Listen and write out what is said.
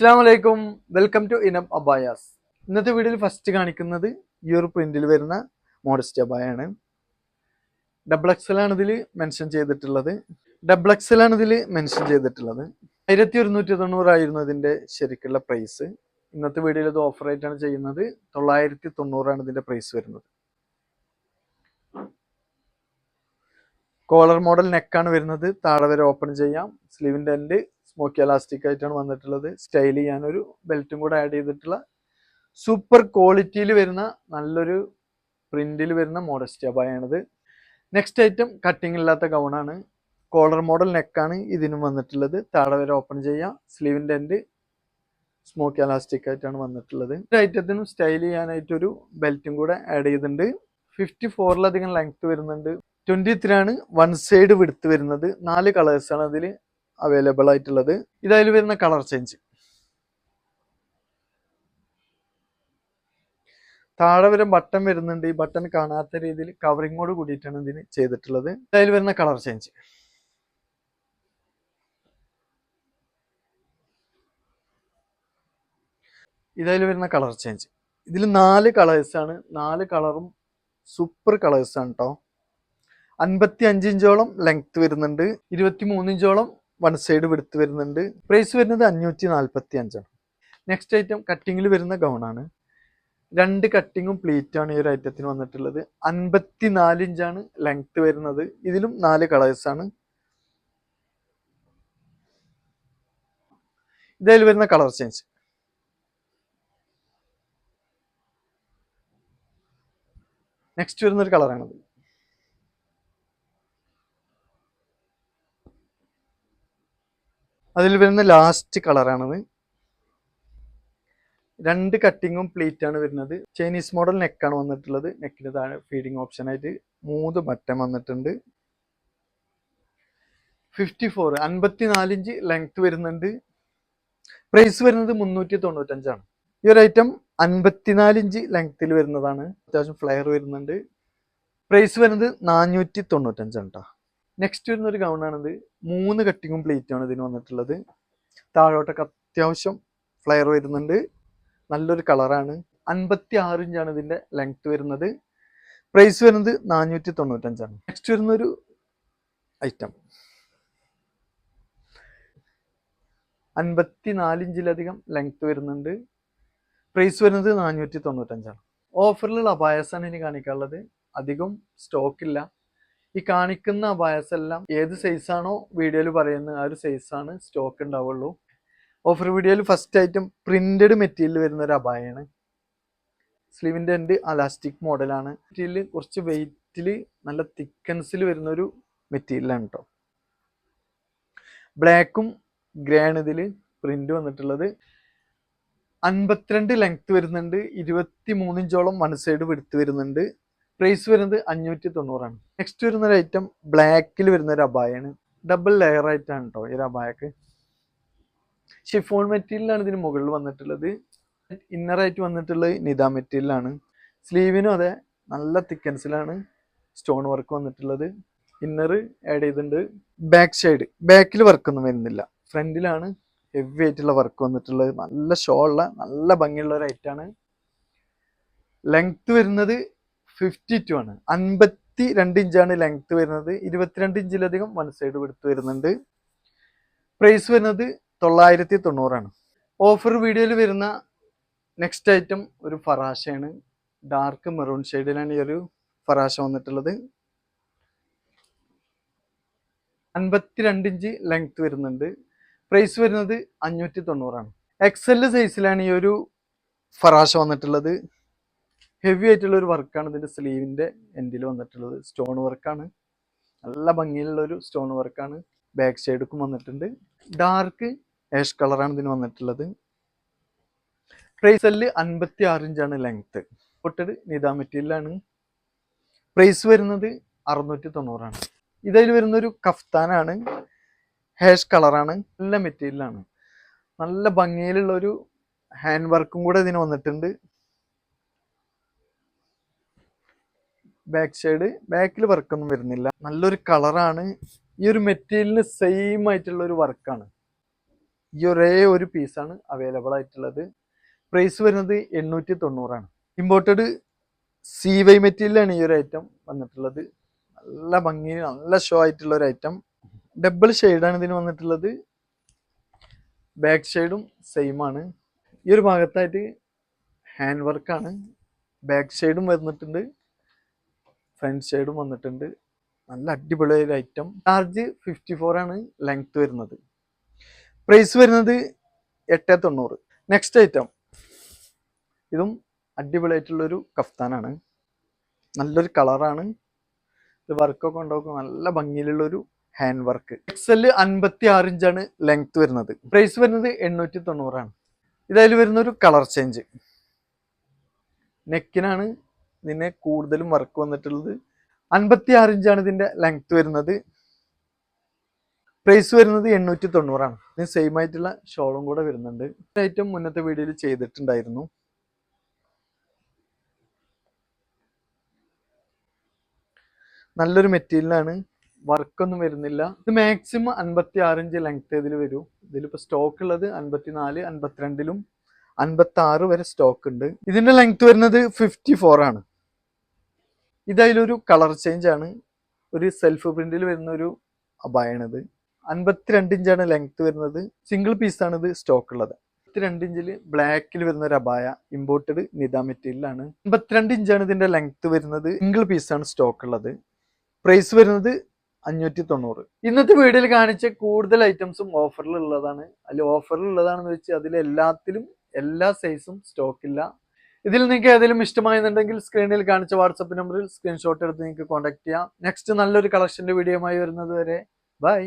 അസ്സാം വലൈക്കും welcome to ഇനം അബായാസ് ഇന്നത്തെ വീഡിയോയിൽ ഫസ്റ്റ് കാണിക്കുന്നത് ഈ ഒരു പ്രിന്റിൽ വരുന്ന മോഡസ്റ്റ് അബായാണ്. ഡബിൾ എക്സ് ആണ് ഇതിൽ മെൻഷൻ ചെയ്തിട്ടുള്ളത്. ഡബിൾ എക്സ് ആണ് ഇതിൽ മെൻഷൻ ചെയ്തിട്ടുള്ളത്. ആയിരത്തി ഒരുന്നൂറ്റി തൊണ്ണൂറായിരുന്നു ഇതിന്റെ ശരിക്കുള്ള പ്രൈസ് ഇന്നത്തെ വീഡിയോയിൽ ഇത് ഓഫർ ആയിട്ടാണ് ചെയ്യുന്നത്. തൊള്ളായിരത്തി തൊണ്ണൂറാണ് ഇതിന്റെ പ്രൈസ് വരുന്നത് കോളർ മോഡൽ നെക്കാണ് വരുന്നത്. താഴെ വരെ ഓപ്പൺ ചെയ്യാം. സ്ലീവിന്റെ എൻഡ് സ്മോക്കി എലാസ്റ്റിക് ആയിട്ടാണ് വന്നിട്ടുള്ളത്. സ്റ്റൈൽ ചെയ്യാൻ ഒരു ബെൽറ്റും കൂടെ ആഡ് ചെയ്തിട്ടുള്ള സൂപ്പർ ക്വാളിറ്റിയിൽ വരുന്ന നല്ലൊരു പ്രിന്റിൽ വരുന്ന മോഡസ്റ്റ് അബായാണിത് നെക്സ്റ്റ് ഐറ്റം കട്ടിങ് ഇല്ലാത്ത ഗൗണാണ് കോളർ മോഡൽ നെക്കാണ് ഇതിനും വന്നിട്ടുള്ളത്. താഴെ വരെ ഓപ്പൺ ചെയ്യാം. സ്ലീവിന്റെ എൻഡ് സ്മോക്കി എലാസ്റ്റിക് ആയിട്ടാണ് വന്നിട്ടുള്ളത്. ഈ ഐറ്റത്തിനും സ്റ്റൈൽ ചെയ്യാനായിട്ടൊരു ബെൽറ്റും കൂടെ ആഡ് ചെയ്തിട്ടുണ്ട്. ഫിഫ്റ്റി ഫോറിലധികം ലെങ്ത് വരുന്നുണ്ട്. ട്വന്റി ത്രീ ആണ് വൺ സൈഡ് വിടുത്ത് വരുന്നത്. നാല് കളേഴ്സാണ് അതിൽ അവൈലബിൾ ആയിട്ടുള്ളത്. ഇതായി വരുന്ന കളർ ചേഞ്ച് താഴെ വരെ ബട്ടൺ വരുന്നുണ്ട്. ഈ ബട്ടൺ കാണാത്ത രീതിയിൽ കവറിങ്ങോട് കൂടിയിട്ടാണ് ഇതിന് ചെയ്തിട്ടുള്ളത്. ഇതായി വരുന്ന കളർ ചേഞ്ച് ഇതായി വരുന്ന കളർ ചേഞ്ച് ഇതിൽ നാല് കളേഴ്സ് ആണ്. നാല് കളറും സൂപ്പർ കളേഴ്സ് ആണ് കേട്ടോ അൻപത്തി അഞ്ച് ഇഞ്ചോളം ലെങ്ത് വരുന്നുണ്ട്. ഇരുപത്തി മൂന്ന് ഇഞ്ചോളം വൺ സൈഡ് വിടുത്ത് വരുന്നുണ്ട്. പ്രൈസ് വരുന്നത് അഞ്ഞൂറ്റി നാൽപ്പത്തി അഞ്ചാണ് നെക്സ്റ്റ് ഐറ്റം കട്ടിങ്ങിൽ വരുന്ന ഗൗണാണ് രണ്ട് കട്ടിങ്ങും പ്ലീറ്റാണ് ഈ ഒരു ഐറ്റത്തിന് വന്നിട്ടുള്ളത്. അൻപത്തി നാലിഞ്ചാണ് ലെങ്ത് വരുന്നത്. ഇതിലും നാല് കളേഴ്സ് ആണ്. ഇതിൽ വരുന്ന കളർ ചേഞ്ച് നെക്സ്റ്റ് വരുന്ന ഒരു കളറാണത് അതിൽ വരുന്ന ലാസ്റ്റ് കളറാണത് രണ്ട് കട്ടിങ്ങും പ്ലീറ്റ് ആണ് വരുന്നത്. ചൈനീസ് മോഡൽ നെക്കാണ് വന്നിട്ടുള്ളത്. നെക്കിന് താഴെ ഫീഡിങ് ഓപ്ഷൻ ആയിട്ട് മൂന്ന് ബട്ടൺ വന്നിട്ടുണ്ട്. ഫിഫ്റ്റി ഫോർ അൻപത്തി നാലിഞ്ച് ലെങ്ത് വരുന്നുണ്ട്. പ്രൈസ് വരുന്നത് മുന്നൂറ്റി തൊണ്ണൂറ്റഞ്ചാണ് ഈ ഒരു ഐറ്റം അൻപത്തിനാലിഞ്ച് ലെങ്ത്തിൽ വരുന്നതാണ്. അത്യാവശ്യം ഫ്ലെയർ വരുന്നുണ്ട്. പ്രൈസ് വരുന്നത് നാനൂറ്റി തൊണ്ണൂറ്റഞ്ചാണ് കേട്ടോ നെക്സ്റ്റ് വരുന്ന ഒരു ഗൗണാണിത് മൂന്ന് കട്ടിങ്ങും പ്ലേറ്റും ആണ് ഇതിന് വന്നിട്ടുള്ളത്. താഴോട്ടൊക്കെ അത്യാവശ്യം ഫ്ലെയർ വരുന്നുണ്ട്. നല്ലൊരു കളറാണ് അൻപത്തി ആറ് ഇഞ്ചാണ് ഇതിന്റെ ലെങ്ത് വരുന്നത്. പ്രൈസ് വരുന്നത് നാനൂറ്റി തൊണ്ണൂറ്റഞ്ചാണ് നെക്സ്റ്റ് വരുന്നൊരു ഐറ്റം അൻപത്തി നാല് ഇഞ്ചിലധികം ലെങ്ത് വരുന്നുണ്ട്. പ്രൈസ് വരുന്നത് നാനൂറ്റി തൊണ്ണൂറ്റഞ്ചാണ് ഓഫറിലുള്ള അപായസാണ് ഇനി കാണിക്കാനുള്ളത്. അധികം സ്റ്റോക്ക് ഇല്ല. ഈ കാണിക്കുന്ന വയസ്സെല്ലാം ഏത് സൈസാണോ വീഡിയോയിൽ പറയുന്നത് ആ ഒരു സൈസാണ് സ്റ്റോക്ക് ഉണ്ടാവുള്ളൂ. ഓഫർ വീഡിയോയിൽ ഫസ്റ്റ് ഐറ്റം പ്രിന്റഡ് മെറ്റീരിയൽ വരുന്ന ഒരു അബായാണ് സ്ലീവിന്റെ എന്റെ അലാസ്റ്റിക് മോഡലാണ് മെറ്റീരിയൽ കുറച്ച് വെയിറ്റിൽ നല്ല തിക്കൻസിൽ വരുന്നൊരു മെറ്റീരിയലാണ് കേട്ടോ ബ്ലാക്കും ഗ്രേ ആണ് ഇതിൽ പ്രിന്റ് വന്നിട്ടുള്ളത്. അൻപത്തിരണ്ട് ലെങ്ത് വരുന്നുണ്ട്. ഇരുപത്തി മൂന്നിഞ്ചോളം വൺ സൈഡ് വിടുത്ത് വരുന്നുണ്ട്. പ്രൈസ് വരുന്നത് അഞ്ഞൂറ്റി തൊണ്ണൂറാണ് നെക്സ്റ്റ് വരുന്ന ഒരു ഐറ്റം ബ്ലാക്കിൽ വരുന്ന ഒരു അബായാണ് ഡബിൾ ലെയർ ആയിട്ടാണ് കേട്ടോ ഈ അബായക്ക് ഷിഫോൺ മെറ്റീരിയലാണ് ഇതിന് മുകളിൽ വന്നിട്ടുള്ളത്. ഇന്നറായിട്ട് വന്നിട്ടുള്ളത് നിത മെറ്റീരിയലാണ് സ്ലീവിനും അതെ നല്ല തിക്കൻസിലാണ് സ്റ്റോൺ വർക്ക് വന്നിട്ടുള്ളത്. ഇന്നർ ആഡ് ചെയ്തിട്ടുണ്ട്. ബാക്ക് സൈഡ് ബാക്കിൽ വർക്കൊന്നും വരുന്നില്ല. ഫ്രണ്ടിലാണ് ഹെവി ആയിട്ടുള്ള വർക്ക് വന്നിട്ടുള്ളത്. നല്ല ഷോ ഉള്ള നല്ല ഭംഗിയുള്ള ഒരു ഐറ്റാണ് ലെങ്ത് വരുന്നത് ഫിഫ്റ്റി ടു ആണ്. അൻപത്തി രണ്ട് ഇഞ്ചാണ് ലെങ്ത് വരുന്നത്. ഇരുപത്തിരണ്ട് ഇഞ്ചിലധികം വൺ സൈഡ് എടുത്ത് വരുന്നുണ്ട്. പ്രൈസ് വരുന്നത് തൊള്ളായിരത്തി തൊണ്ണൂറാണ് ഓഫർ വീഡിയോയിൽ വരുന്ന നെക്സ്റ്റ് ഐറ്റം ഒരു ഫറാശയാണ് ഡാർക്ക് മെറൂൺ ഷെയ്ഡിലാണ് ഈ ഒരു ഫറാശ വന്നിട്ടുള്ളത്. അൻപത്തിരണ്ട് ഇഞ്ച് ലെങ്ത് വരുന്നുണ്ട്. പ്രൈസ് വരുന്നത് അഞ്ഞൂറ്റി തൊണ്ണൂറാണ് എക്സൽ സൈസിലാണ് ഈ ഒരു ഫറാശ വന്നിട്ടുള്ളത്. ഹെവി ആയിട്ടുള്ള ഒരു വർക്കാണ് ഇതിന്റെ സ്ലീവിന്റെ എൻഡിൽ വന്നിട്ടുള്ളത്. സ്റ്റോൺ വർക്കാണ് നല്ല ഭംഗിയുള്ള ഒരു സ്റ്റോൺ വർക്കാണ് ബാക്ക് സൈഡുക്കും വന്നിട്ടുണ്ട്. ഡാർക്ക് ഏഷ് കളറാണ് ഇതിന് വന്നിട്ടുള്ളത്. പ്രൈസൽ അൻപത്തി ആറ് ഇഞ്ചാണ് ലെങ്ത് പൊട്ടഡ് നിതാ മെറ്റീരിയലാണ് പ്രൈസ് വരുന്നത് അറുന്നൂറ്റി തൊണ്ണൂറാണ് ഇതിൽ വരുന്നൊരു കഫ്താനാണ്. ഹാഷ് കളറാണ് നല്ല മെറ്റീരിയലാണ് നല്ല ഭംഗിയിലുള്ള ഒരു ഹാൻഡ് വർക്കും കൂടെ ഇതിന് വന്നിട്ടുണ്ട്. ബാക്ക് സൈഡ് ബാക്കിൽ വർക്കൊന്നും വരുന്നില്ല. നല്ലൊരു കളറാണ് ഈ ഒരു മെറ്റീരിയലിന് സെയിം ആയിട്ടുള്ള ഒരു വർക്കാണ് ഈ ഒരേ ഒരു പീസാണ് അവൈലബിൾ ആയിട്ടുള്ളത്. പ്രൈസ് വരുന്നത് എണ്ണൂറ്റി തൊണ്ണൂറാണ് ഇമ്പോർട്ടഡ് സി വൈ മെറ്റീരിയലാണ് ഈ ഒരു ഐറ്റം വന്നിട്ടുള്ളത്. നല്ല ഭംഗി നല്ല ഷോ ആയിട്ടുള്ള ഒരു ഐറ്റം ഡബിൾ ഷെയ്ഡാണ് ഇതിന് വന്നിട്ടുള്ളത്. ബാക്ക് സൈഡും സെയിം ആണ്. ഈ ഒരു ഭാഗത്തായിട്ട് ഹാൻഡ് വർക്കാണ് ബാക്ക് സൈഡും വന്നിട്ടുണ്ട്. ഫ്രണ്ട് സൈഡും വന്നിട്ടുണ്ട്. നല്ല അടിപൊളി ഒരു ഐറ്റം ചാർജ് ഫിഫ്റ്റി ഫോർ ആണ് ലെങ്ത് വരുന്നത്. പ്രൈസ് വരുന്നത് എട്ട് തൊണ്ണൂറ്. നെക്സ്റ്റ് ഐറ്റം ഇതും അടിപൊളിയായിട്ടുള്ളൊരു കഫ്താനാണ്. നല്ലൊരു കളറാണ് ഇത് വർക്കൊക്കെ ഉണ്ടാക്കും. നല്ല ഭംഗിയിലുള്ളൊരു ഹാൻഡ് വർക്ക് എക്സൽ അൻപത്തി ആറ് ഇഞ്ചാണ് ലെങ്ത് വരുന്നത്. പ്രൈസ് വരുന്നത് എണ്ണൂറ്റി തൊണ്ണൂറാണ് ഇതായാലും വരുന്നൊരു കളർ ചേഞ്ച് നെക്കിനാണ് ഇതിനെ കൂടുതലും വർക്ക് വന്നിട്ടുള്ളത്. അൻപത്തി ആറ് ഇഞ്ചാണ് ഇതിന്റെ ലെങ്ത് വരുന്നത്. പ്രൈസ് വരുന്നത് എണ്ണൂറ്റി തൊണ്ണൂറാണ് ഇതിന് സെയിം ആയിട്ടുള്ള ഷോളും കൂടെ വരുന്നുണ്ട്. ഐറ്റം മുന്നത്തെ വീഡിയോയിൽ ചെയ്തിട്ടുണ്ടായിരുന്നു. നല്ലൊരു മെറ്റീരിയലാണ് വർക്കൊന്നും വരുന്നില്ല. ഇത് മാക്സിമം അൻപത്തി ആറ് ഇഞ്ച് ലെങ്ത് ഇതിൽ വരും. ഇതിലിപ്പോൾ സ്റ്റോക്ക് ഉള്ളത് അൻപത്തിനാല് അൻപത്തിരണ്ടിലും അൻപത്തി ആറ് വരെ സ്റ്റോക്ക് ഉണ്ട്. ഇതിന്റെ ലെങ്ത് വരുന്നത് ഫിഫ്റ്റി ഫോർ ആണ്. ഇതതിലൊരു കളർ ചേഞ്ച് ആണ് ഒരു സെൽഫ് പ്രിന്റിൽ വരുന്ന ഒരു അബായാണിത്. അൻപത്തിരണ്ട് ഇഞ്ചാണ് ലെങ്ത് വരുന്നത്. സിംഗിൾ പീസാണ് ഇത് സ്റ്റോക്ക് ഉള്ളത്. അൻപത്തിരണ്ട് ഇഞ്ചിൽ ബ്ലാക്കിൽ വരുന്ന ഒരു അബായ ഇമ്പോർട്ടഡ് നിത മെറ്റീരിയലാണ് അൻപത്തിരണ്ട് ഇഞ്ചാണ് ഇതിന്റെ ലെങ്ത് വരുന്നത്. സിംഗിൾ പീസാണ് സ്റ്റോക്ക് ഉള്ളത്. പ്രൈസ് വരുന്നത് അഞ്ഞൂറ്റി തൊണ്ണൂറ് ഇന്നത്തെ വീഡിയോയിൽ കാണിച്ച കൂടുതൽ ഐറ്റംസും ഓഫറിൽ ഉള്ളതാണ്. അതിൽ ഓഫറിൽ ഉള്ളതാണെന്ന് വെച്ചാൽ അതിൽ എല്ലാത്തിലും എല്ലാ സൈസും സ്റ്റോക്ക് ഇല്ല. ഇതിൽ നിങ്ങൾക്ക് ഏതെങ്കിലും ഇഷ്ടമായെന്നുണ്ടെങ്കിൽ സ്ക്രീനിൽ കാണിച്ച വാട്സപ്പ് നമ്പറിൽ സ്ക്രീൻഷോട്ട് എടുത്ത് നിങ്ങൾക്ക് കോൺടാക്ട് ചെയ്യാം. നെക്സ്റ്റ് നല്ലൊരു കളക്ഷന്റെ വീഡിയോയുമായി വരുന്നത് വരെ. ബൈ